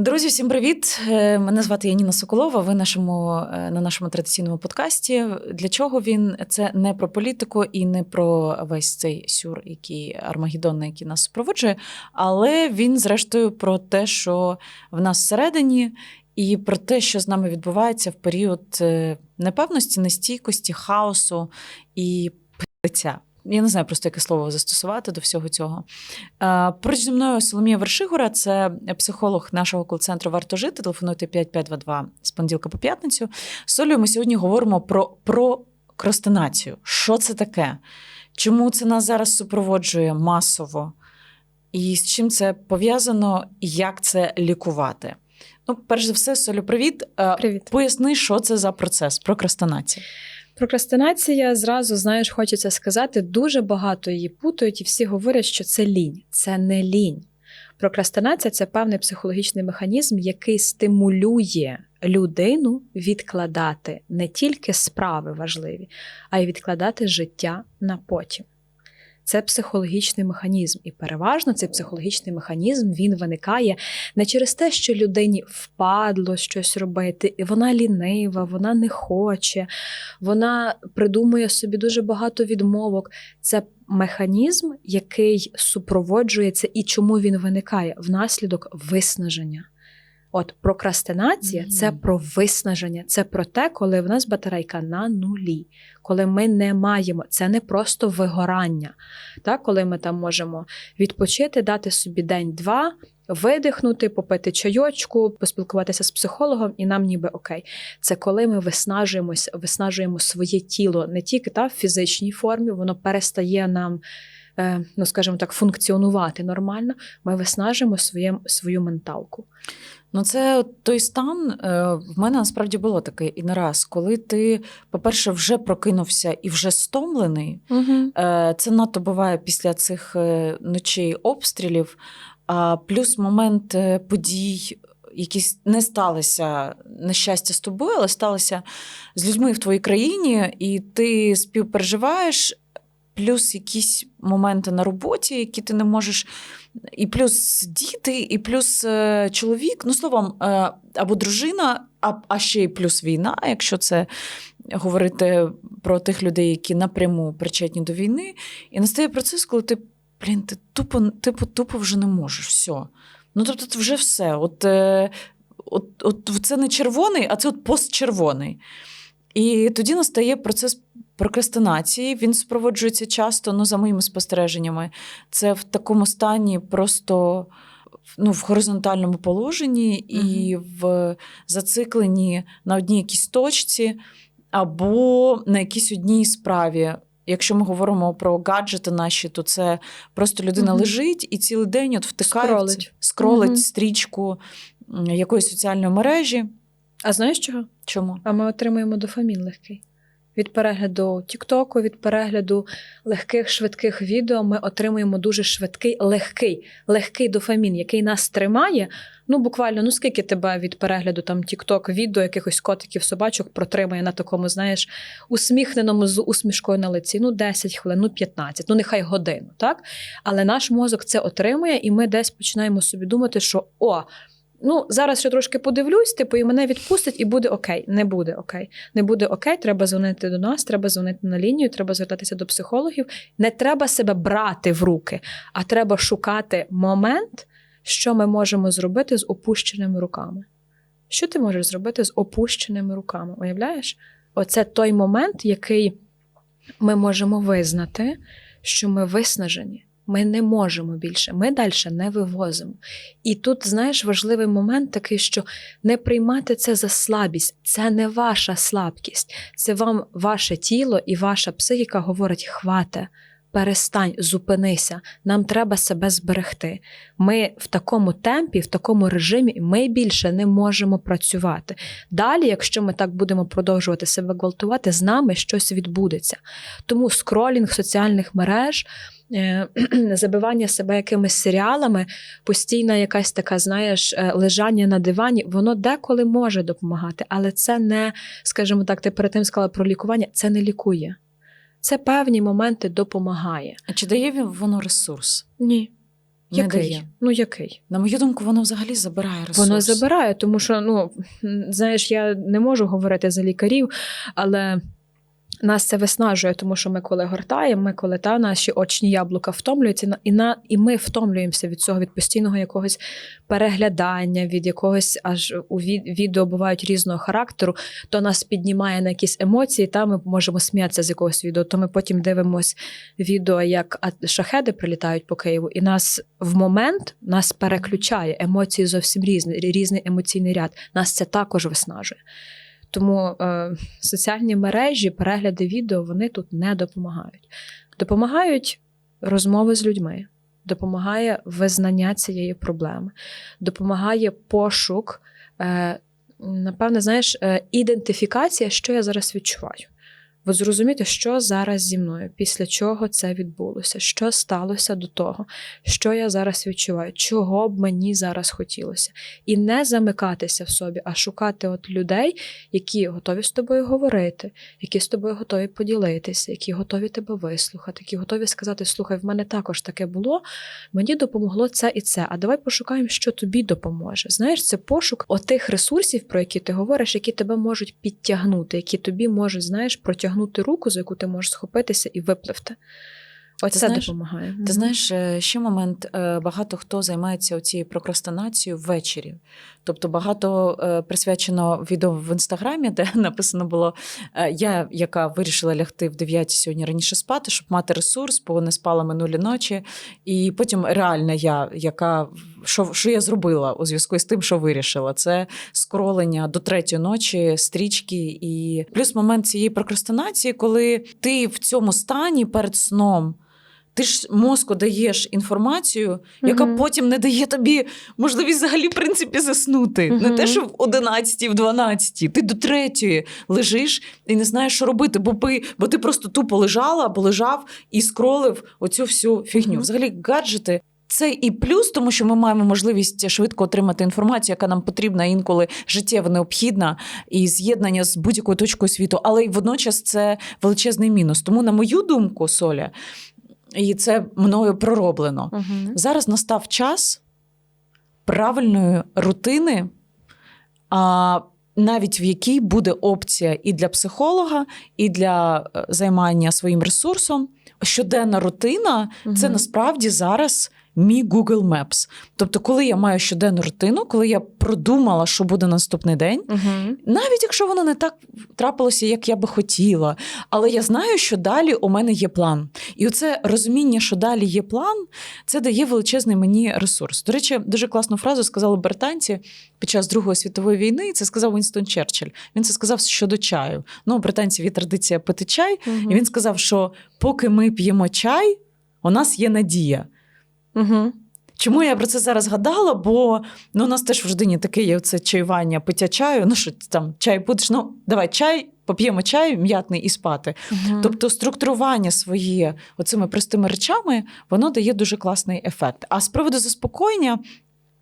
Друзі, всім привіт! Е, Мене звати Яніна Соколова. Ви нашому е, на нашому традиційному подкасті. Для чого він це не про політику і не про весь цей сюр, який Армагеддон, який нас супроводжує, але він, зрештою, про те, що в нас всередині, і про те, що з нами відбувається в період е, непевності, нестійкості, хаосу і пиття. Я не знаю просто, яке слово застосувати до всього цього. Е, Поруч зі мною Соломія Вершигора, це психолог нашого кол-центру Варто жити. Телефонуйте 5522 з понеділка по п'ятницю. З Солею ми сьогодні говоримо про прокрастинацію. Що це таке? Чому це нас зараз супроводжує масово? І з чим це пов'язано, і як це лікувати? Ну, перш за все, Солю, привіт. Е, Привіт. Поясни, що це за процес прокрастинація. Прокрастинація зразу знаєш, хочеться сказати, дуже багато її путають, і всі говорять, що це лінь. Це не лінь. Прокрастинація це певний психологічний механізм, який стимулює людину відкладати не тільки справи важливі, а й відкладати життя на потім. Це психологічний механізм, і переважно цей психологічний механізм він виникає не через те, що людині впадло щось робити, і вона лінива, вона не хоче, вона придумує собі дуже багато відмовок. Це механізм, який супроводжується, і чому він виникає внаслідок виснаження. От прокрастинація Мгм. це про виснаження, це про те, коли в нас батарейка на нулі, коли ми не маємо, це не просто вигорання. Так, коли ми там можемо відпочити, дати собі день-два, видихнути, попити чайочку, поспілкуватися з психологом, і нам ніби окей. Це коли ми виснажуємося, виснажуємо своє тіло не тільки та, в фізичній формі, воно перестає нам. Е, Ну, скажімо так, функціонувати нормально, ми виснажуємо своє, свою менталку. Ну, це той стан. е, В мене насправді було таке і не раз, коли ти, по-перше, вже прокинувся і вже стомлений. Угу. Це надто буває після цих ночей обстрілів, а плюс момент подій. Якісь не сталися на щастя з тобою, але сталися з людьми в твоїй країні, і ти співпереживаєш, плюс якісь моменти на роботі, які ти не можеш, і плюс діти, і плюс е, чоловік, ну словом, е, або дружина, а, ще й плюс війна, якщо це говорити про тих людей, які напряму причетні до війни. І настає процес, коли ти, блін, ти тупо, типу, тупо вже не можеш. Все. Ну, тобто, це вже все. От, е, от, от це не червоний, а це от постчервоний. І тоді настає процес прокрастинації. Він супроводжується часто, ну, за моїми спостереженнями, це в такому стані просто ну, в горизонтальному положенні і в зацикленні на одній якійсь точці або на якійсь одній справі. Якщо ми говоримо про гаджети наші, то це просто людина Мгм. лежить і цілий день от втикає, Скролить. скролить стрічку якоїсь соціальної мережі. А знаєш чого? Чому? А ми отримуємо дофамін легкий. Від перегляду Тіктоку, від перегляду легких швидких відео ми отримуємо дуже швидкий, легкий, легкий дофамін, який нас тримає. Ну, буквально, ну скільки тебе від перегляду там Тікток, відео якихось котиків, собачок протримає на такому, знаєш, усміхненому з усмішкою на лиці. Ну, 10 хвилин, ну 15, ну нехай годину, так? Але наш мозок це отримує, і ми десь починаємо собі думати, що о. Ну, зараз ще трошки подивлюсь, типу, і мене відпустять, і буде окей. Не буде окей. Не буде окей, треба дзвонити до нас, треба дзвонити на лінію, треба звертатися до психологів. Не треба себе брати в руки, а треба шукати момент, що ми можемо зробити з опущеними руками. Що ти можеш зробити з опущеними руками? Уявляєш? Оце той момент, який ми можемо визнати, що ми виснажені. Ми не можемо більше, ми далі не вивозимо. І тут, знаєш, важливий момент такий, що не приймати це за слабість, це не ваша слабкість, це вам ваше тіло і ваша психіка говорить: хвате, перестань, зупинися, нам треба себе зберегти. Ми в такому темпі, в такому режимі, ми більше не можемо працювати. Далі, якщо ми так будемо продовжувати себе гвалтувати, з нами щось відбудеться. Тому скролінг соціальних мереж. Е, Забивання себе якимись серіалами, постійна якась така, знаєш, е, лежання на дивані, воно деколи може допомагати, але це не, скажімо так, ти перед тим сказала про лікування, це не лікує. Це певні моменти допомагає. А чи дає воно ресурс? Ні. не Який? дає. Ну який? На мою думку, воно взагалі забирає ресурс. Воно забирає, тому що ну знаєш, я не можу говорити за лікарів, але. Нас це виснажує, тому що ми коли гортаємо, ми коли та наші очні яблука втомлюються, і на і ми втомлюємося від цього від постійного якогось переглядання, від якогось аж у ві- відео бувають різного характеру, то нас піднімає на якісь емоції, та ми можемо сміятися з якогось відео. То ми потім дивимось відео, як шахеди прилітають по Києву, і нас в момент нас переключає емоції зовсім різні, різний емоційний ряд. Нас це також виснажує. Тому е, соціальні мережі, перегляди відео вони тут не допомагають. Допомагають розмови з людьми, допомагає визнання цієї проблеми, допомагає пошук, е, напевне, знаєш, е, ідентифікація, що я зараз відчуваю. От зрозуміти, що зараз зі мною, після чого це відбулося, що сталося до того, що я зараз відчуваю, чого б мені зараз хотілося. І не замикатися в собі, а шукати от людей, які готові з тобою говорити, які з тобою готові поділитися, які готові тебе вислухати, які готові сказати: слухай, в мене також таке було, мені допомогло це і це. А давай пошукаємо, що тобі допоможе. Знаєш, це пошук отих ресурсів, про які ти говориш, які тебе можуть підтягнути, які тобі можуть, знаєш, протягнути руку, за яку ти можеш схопитися і випливти. Оце знаєш, допомагає. Ти знаєш, е, ще момент, е, багато хто займається цією прокрастинацією ввечері. Тобто багато е, присвячено відео в інстаграмі, де написано було: я, яка вирішила лягти в 9 сьогодні раніше спати, щоб мати ресурс, бо не спала минулі ночі. І потім реальна я, яка що, що я зробила у зв'язку з тим, що вирішила, це скролення до третьої ночі, стрічки, і плюс момент цієї прокрастинації, коли ти в цьому стані перед сном. Ти ж мозку даєш інформацію, яка Мгм. потім не дає тобі можливість взагалі в принципі заснути. Не те, що в 11, в 12, ти до третьої лежиш і не знаєш, що робити, бо, пи- бо ти просто тупо лежала або лежав і скролив оцю всю фігню. Мгм. Взагалі, гаджети. Це і плюс, тому що ми маємо можливість швидко отримати інформацію, яка нам потрібна інколи життєво необхідна, і з'єднання з будь-якою точкою світу. Але й водночас це величезний мінус. Тому, на мою думку, Соля, і це мною пророблено. Мгм. Зараз настав час правильної рутини, а, навіть в якій буде опція і для психолога, і для е, займання своїм ресурсом. Щоденна рутина це насправді зараз мій Google Maps. Тобто, коли я маю щоденну рутину, коли я продумала, що буде наступний день, Мгм. навіть якщо воно не так трапилося, як я би хотіла, але я знаю, що далі у мене є план. І оце розуміння, що далі є план, це дає величезний мені ресурс. До речі, дуже класну фразу сказали британці під час Другої світової війни. і Це сказав Вінстон Черчилль. Він це сказав щодо чаю. Ну, у британців є традиція пити чай, Мгм. і він сказав, що поки ми п'ємо чай, у нас є надія. Мгм. Чому я про це зараз згадала? Бо ну, у нас теж в родині таке є це чаювання, пиття чаю. Ну що там чай будеш? Ну давай чай, поп'ємо чай м'ятний і спати. Мгм. Тобто структурування своє оцими простими речами воно дає дуже класний ефект. А з приводу заспокоєння.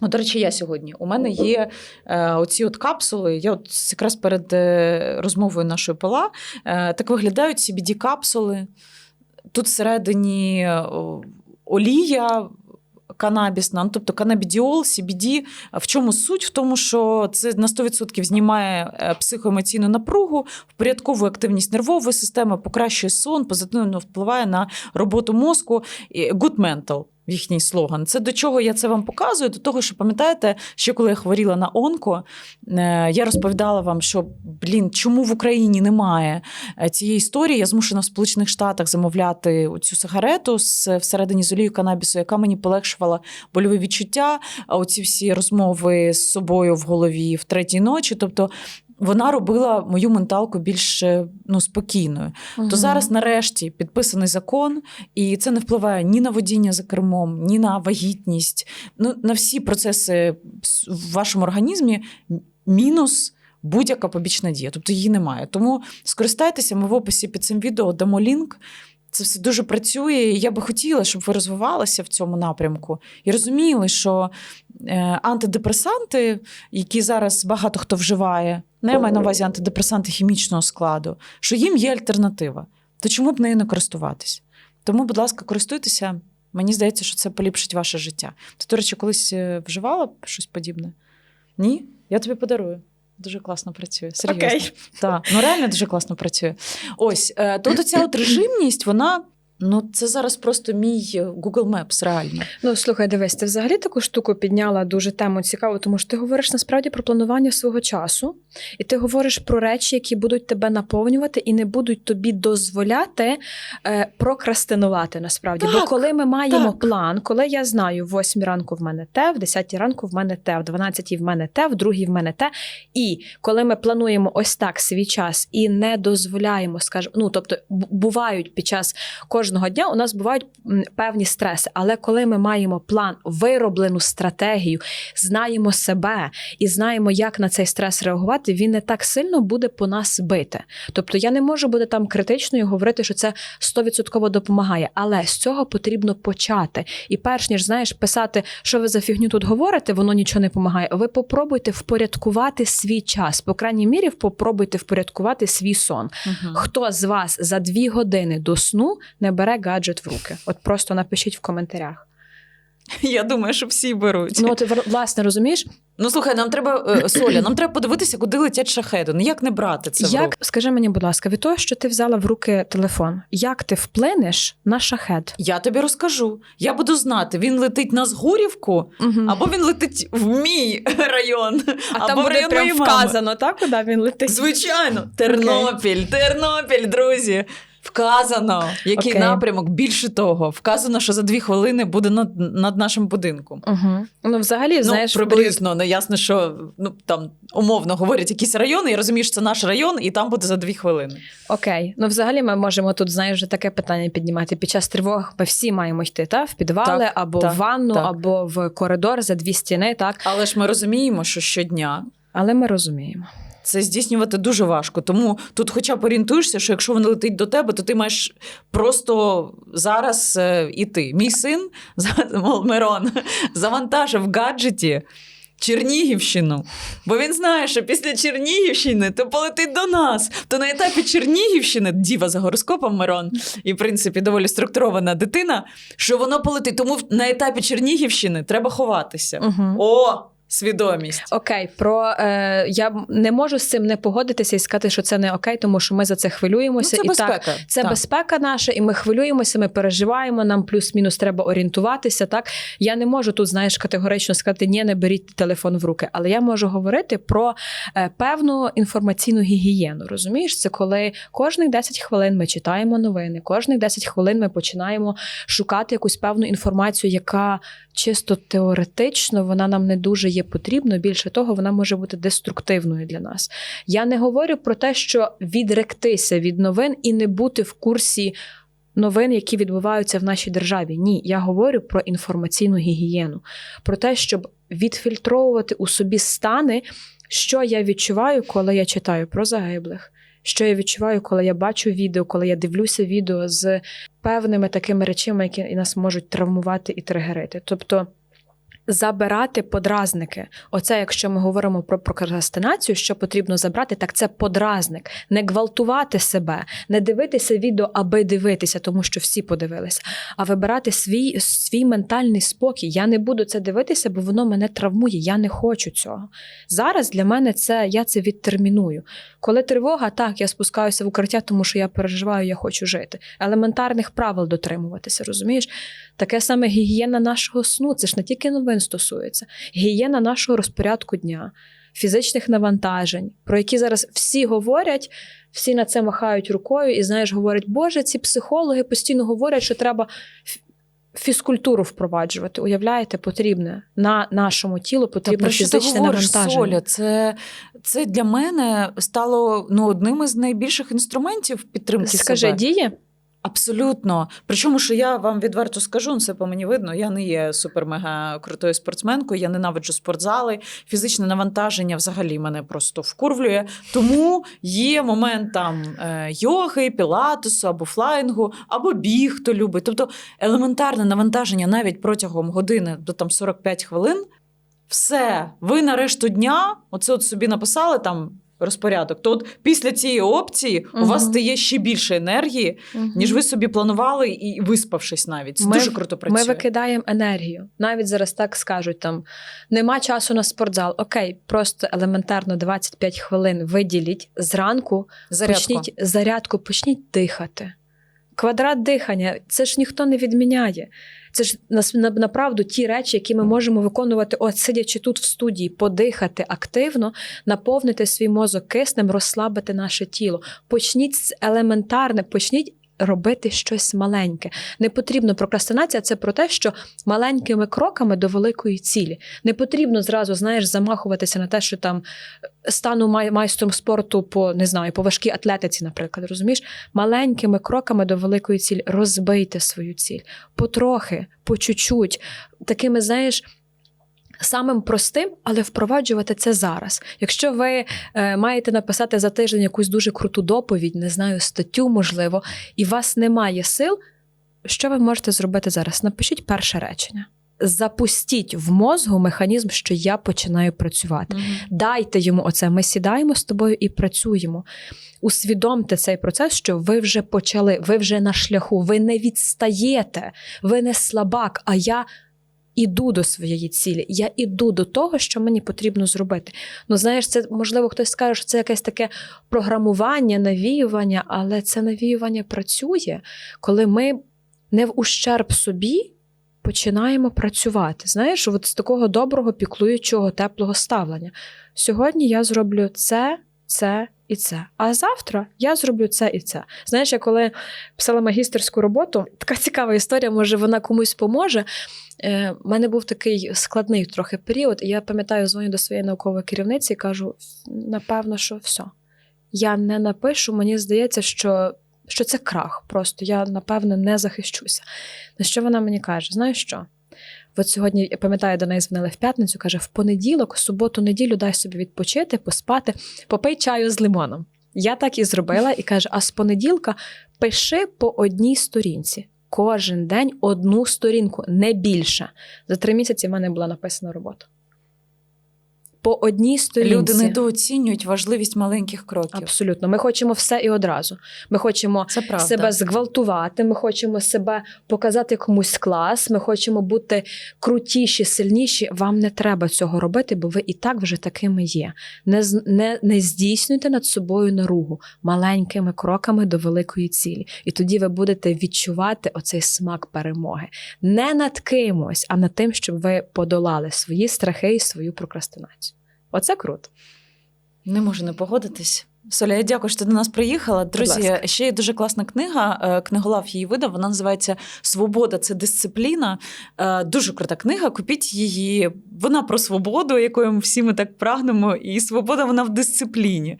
Ну, до речі, я сьогодні. У мене є е, оці от капсули. Я от якраз перед е, розмовою нашою пила. Е, так виглядають CBD капсули. Тут всередині о, олія. Канабісна, ну, тобто канабідіол, CBD. В чому суть? В тому, що це на 100% знімає е, психоемоційну напругу, впорядковує активність нервової системи, покращує сон, позитивно впливає на роботу мозку. Good mental їхній слоган. Це до чого я це вам показую? До того, що пам'ятаєте, що коли я хворіла на онко, е, я розповідала вам, що блін, чому в Україні немає е, цієї історії. Я змушена в Сполучених Штатах замовляти цю сигарету з всередині з олією канабісу, яка мені полегшувала больові відчуття. А оці всі розмови з собою в голові в третій ночі. Тобто вона робила мою менталку більш е, ну, спокійною. Мгм. То зараз, нарешті, підписаний закон, і це не впливає ні на водіння за кермом, ні на вагітність, ну на всі процеси в вашому організмі. Мінус будь-яка побічна дія, тобто її немає. Тому скористайтеся, ми в описі під цим відео дамо лінк. Це все дуже працює. і Я би хотіла, щоб ви розвивалися в цьому напрямку і розуміли, що антидепресанти, які зараз багато хто вживає, не я маю на увазі антидепресанти хімічного складу, що їм є альтернатива. То чому б нею не користуватись? Тому, будь ласка, користуйтеся Мені здається, що це поліпшить ваше життя. Ти, до речі, колись е, вживала щось подібне? Ні? Я тобі подарую. Дуже класно працює. Серйозно. Окей. Так, ну реально дуже класно працює. Ось е, тут оця от режимність, вона. Ну, це зараз просто мій е, Google Maps, реально. Ну слухай, дивись, ти взагалі таку штуку підняла дуже тему цікаву, тому що ти говориш насправді про планування свого часу, і ти говориш про речі, які будуть тебе наповнювати і не будуть тобі дозволяти е, прокрастинувати. Насправді, бо коли ми маємо так. план, коли я знаю, в 8 ранку в мене те, в 10 ранку в мене те, в 12 в мене те, в 2 в мене те. І коли ми плануємо ось так свій час і не дозволяємо, скажімо, ну тобто бувають під час кожного дня у нас бувають певні стреси. Але коли ми маємо план, вироблену стратегію, знаємо себе і знаємо, як на цей стрес реагувати, він не так сильно буде по нас бити. Тобто я не можу бути там критичною, говорити, що це 100% допомагає. Але з цього потрібно почати. І перш ніж знаєш, писати, що ви за фігню тут говорите, воно нічого не допомагає. Ви попробуйте впорядкувати свій час. По крайній мірі, попробуйте впорядкувати свій сон. Хто з вас за дві години до сну не бере гаджет в руки? От просто напишіть в коментарях. Я думаю, що всі беруть. Ну, вр- власне розумієш, Ну слухай, нам треба е, Соля, нам треба подивитися, куди летять шахеди. Ну як не брати це в як руки? скажи мені, будь ласка, від того, що ти взяла в руки телефон, як ти вплинеш на шахет? Я тобі розкажу. Я буду знати, він летить на Згурівку, Угу. або він летить в мій район. А або там буде район прям вказано, так, куди він летить? Звичайно, Тернопіль, Тернопіль, друзі. Вказано, який Окей. напрямок. Більше того, вказано, що за дві хвилини буде над, над нашим будинком. Угу. Ну, взагалі, знаєш, ну, приблизно, ну ясно, що ну там умовно говорять якісь райони, і розумієш, що це наш район, і там буде за дві хвилини. Окей, ну взагалі ми можемо тут знаєш вже таке питання піднімати. Під час тривог ми всі маємо йти та в підвали Так, або так, в ванну, так. або в коридор за дві стіни, так Але ж ми розуміємо, що щодня але ми розуміємо. Це здійснювати дуже важко. Тому тут, хоча б орієнтуєшся, що якщо воно летить до тебе, то ти маєш просто зараз е, іти. Мій син Мирон завантажив гаджеті. Чернігівщину, бо він знає, що після Чернігівщини то полетить до нас. То на етапі Чернігівщини діва за гороскопом Мирон, і в принципі доволі структурована дитина, що воно полетить. Тому на етапі Чернігівщини треба ховатися. Угу. О, свідомість. Окей, про е, я не можу з цим не погодитися і сказати, що це не окей, тому що ми за це Ну, хвилюємося. це і так. Це Так. безпека наша, і ми хвилюємося, ми переживаємо. Нам плюс-мінус треба орієнтуватися. Так я не можу тут, знаєш, категорично сказати, ні, не беріть телефон в руки, але я можу говорити про е, певну інформаційну гігієну. Розумієш, це коли кожних 10 хвилин ми читаємо новини, кожних 10 хвилин ми починаємо шукати якусь певну інформацію, яка чисто теоретично вона нам не дуже є потрібна. Більше того, вона може бути деструктивною для нас. Я не говорю про те, що відректися від новин і не бути в курсі новин, які відбуваються в нашій державі. Ні, я говорю про інформаційну гігієну, про те, щоб відфільтровувати у собі стани, що я відчуваю, коли я читаю про загиблих. Що я відчуваю, коли я бачу відео, коли я дивлюся відео з певними такими речами, які нас можуть травмувати і тригерити. Тобто забирати подразники. Оце, якщо ми говоримо про прокрастинацію, що потрібно забрати, так це подразник, не гвалтувати себе, не дивитися відео, аби дивитися, тому що всі подивилися, а вибирати свій, свій ментальний спокій. Я не буду це дивитися, бо воно мене травмує. Я не хочу цього. Зараз для мене це я це відтерміную. Коли тривога, так я спускаюся в укриття, тому що я переживаю, я хочу жити. Елементарних правил дотримуватися, розумієш? Таке саме гігієна нашого сну. Це ж не тільки новин стосується, гігієна нашого розпорядку дня, фізичних навантажень, про які зараз всі говорять, всі на це махають рукою і знаєш, говорять, Боже, ці психологи постійно говорять, що треба. Фізкультуру впроваджувати, уявляєте, потрібне на нашому тілу Та потрібно про фізичне навантаження. Соля? Це, це для мене стало ну, одним із найбільших інструментів підтримки Скажи, себе. діє? Абсолютно. Причому, що я вам відверто скажу, ну, це по мені видно. Я не є супер-мега крутою спортсменкою, я ненавиджу спортзали. Фізичне навантаження взагалі мене просто вкурвлює. Тому є момент там е, йоги, пілатесу або флаїнгу, або біг, хто любить. Тобто елементарне навантаження навіть протягом години до там 45 хвилин. Все, ви на решту дня, оце от собі написали там розпорядок, то от після цієї опції у вас стає ще більше енергії, ніж ви собі планували і виспавшись навіть. Це Ми- дуже круто працює. Ми викидаємо енергію. Навіть зараз так скажуть: там нема часу на спортзал. Окей, просто елементарно 25 хвилин виділіть зранку, Зарядку. почніть зарядку, почніть дихати. Квадрат дихання це ж ніхто не відміняє. Це ж на- направду ті речі, які ми можемо виконувати, от сидячи тут в студії, подихати активно, наповнити свій мозок киснем, розслабити наше тіло. Почніть з елементарне, почніть робити щось маленьке. Не потрібно прокрастинація це про те, що маленькими кроками до великої цілі. Не потрібно зразу, знаєш, замахуватися на те, що там е, стану май- майстром спорту по не знаю, по важкій атлетиці, наприклад. Розумієш, маленькими кроками до великої цілі розбийте свою ціль потрохи, по чуть-чуть, такими, знаєш. Самим простим, але впроваджувати це зараз. Якщо ви е, маєте написати за тиждень якусь дуже круту доповідь, не знаю, статтю, можливо, і у вас немає сил, що ви можете зробити зараз? Напишіть перше речення. Запустіть в мозгу механізм, що я починаю працювати. Мгм. Дайте йому оце. Ми сідаємо з тобою і працюємо. Усвідомте цей процес, що ви вже почали, ви вже на шляху, ви не відстаєте, ви не слабак, а я іду до своєї цілі. Я іду до того, що мені потрібно зробити. Ну, знаєш, це можливо хтось скаже, що це якесь таке програмування, навіювання, але це навіювання працює, коли ми не в ущерб собі. Починаємо працювати. Знаєш, от з такого доброго, піклуючого, теплого ставлення. Сьогодні я зроблю це, це і це. А завтра я зроблю це і це. Знаєш, я коли писала магістерську роботу, така цікава історія, може, вона комусь поможе. Е, У мене був такий складний трохи період, і я пам'ятаю, дзвоню до своєї наукової керівниці і кажу: напевно, що все. Я не напишу, мені здається, що, що це крах. Просто я, напевно, не захищуся. На що вона мені каже: знаєш що? От сьогодні, я пам'ятаю, до неї дзвонили в п'ятницю, каже: в понеділок, суботу, неділю дай собі відпочити, поспати, попий чаю з лимоном. Я так і зробила, і каже: а з понеділка пиши по одній сторінці. Кожен день одну сторінку, не більше. За три місяці в мене була написана робота. По одній сторінці. Люди недооцінюють важливість маленьких кроків. Абсолютно. Ми хочемо все і одразу. Ми хочемо себе зґвалтувати, ми хочемо себе показати комусь клас, ми хочемо бути крутіші, сильніші. Вам не треба цього робити, бо ви і так вже такими є. Не, не, не здійснюйте над собою наругу маленькими кроками до великої цілі. І тоді ви будете відчувати оцей смак перемоги. Не над кимось, а над тим, щоб ви подолали свої страхи і свою прокрастинацію. Оце круто. Не можу не погодитись. Соля, я дякую, що ти до нас приїхала. Друзі, ще є дуже класна книга. е, Книголав її видав. Вона називається Свобода це дисципліна. Е, Дуже крута книга. Купіть її. Вона про свободу, якою ми всі ми так прагнемо, і свобода вона в дисципліні. Е,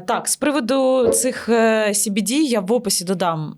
Так, з приводу цих CBD я в описі додам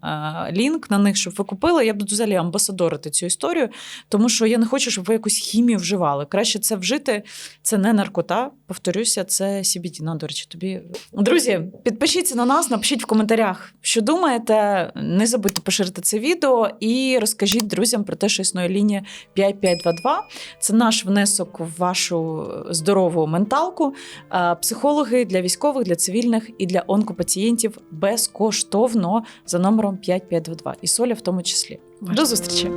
лінк на них, щоб ви купили. Я буду взагалі амбасадорити цю історію, тому що я не хочу, щоб ви якусь хімію вживали. Краще це вжити. Це не наркота. Повторюся, це CBD. На, до речі, тобі. Друзі, підпишіться на нас, напишіть в коментарях, що думаєте. Не забудьте поширити це відео і розкажіть друзям про те, що існує лінія 5522. Це наш внесок в вашу здорову менталку. Е, Психологи для військових, для цивільних і для онкопацієнтів безкоштовно за номером 5522. І соля в тому числі. До зустрічі!